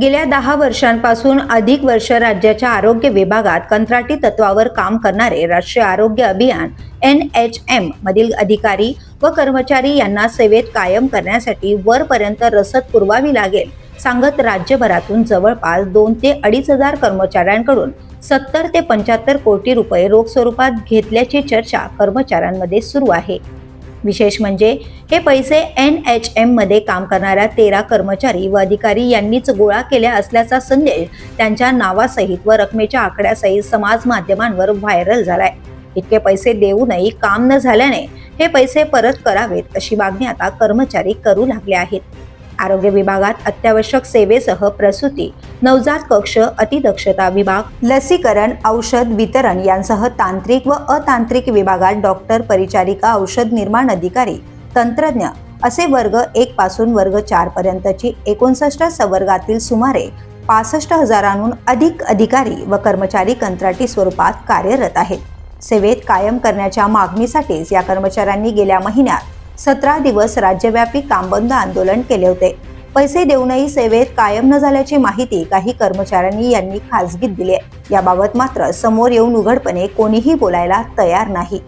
गेल्या दहा वर्षांपासून अधिक वर्ष राज्याच्या आरोग्य विभागात कंत्राटी तत्वावर काम करणारे राष्ट्रीय आरोग्य अभियान एन एच एम मधील अधिकारी व कर्मचारी यांना सेवेत कायम करण्यासाठी वरपर्यंत रसद पुरवावी लागेल सांगत राज्यभरातून जवळपास दोन ते अडीच हजार कर्मचाऱ्यांकडून सत्तर ते पंच्याहत्तर कोटी रुपये रोख स्वरूपात घेतल्याची चर्चा कर्मचाऱ्यांमध्ये सुरू आहे. विशेष म्हणजे हे पैसे एन एच एममध्ये काम करणाऱ्या तेरा कर्मचारी व अधिकारी यांनीच गोळा केल्या असल्याचा संदेश त्यांच्या नावासहित व रकमेच्या आकड्यासहित समाज माध्यमांवर व्हायरल झालाय. इतके पैसे देऊनही काम न झाल्याने हे पैसे परत करावेत अशी मागणी आता कर्मचारी करू लागले आहेत. आरोग्य विभागात अत्यावश्यक सेवेसह प्रसूती नवजात कक्ष अतिदक्षता विभाग लसीकरण औषध वितरण यांसह तांत्रिक व अतांत्रिक विभागात डॉक्टर परिचारिका औषध निर्माण अधिकारी तंत्रज्ञ असे वर्ग एक पासून वर्ग चार पर्यंतची एकोणसष्ट संवर्गातील सुमारे पासष्ट हजारांहून अधिक अधिकारी व कर्मचारी कंत्राटी स्वरूपात कार्यरत आहेत. सेवेत कायम करण्याच्या मागणीसाठीच या कर्मचाऱ्यांनी गेल्या महिन्यात सतरा दिवस राज्यव्यापी कामबंद आंदोलन केले होते. पैसे देऊनही सेवेत कायम न झाल्याची माहिती काही कर्मचाऱ्यांनी यांनी खासगीत दिली आहे. याबाबत मात्र समोर येऊन उघडपणे कोणीही बोलायला तयार नाही.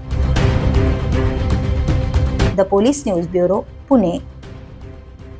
The police news bureau Pune.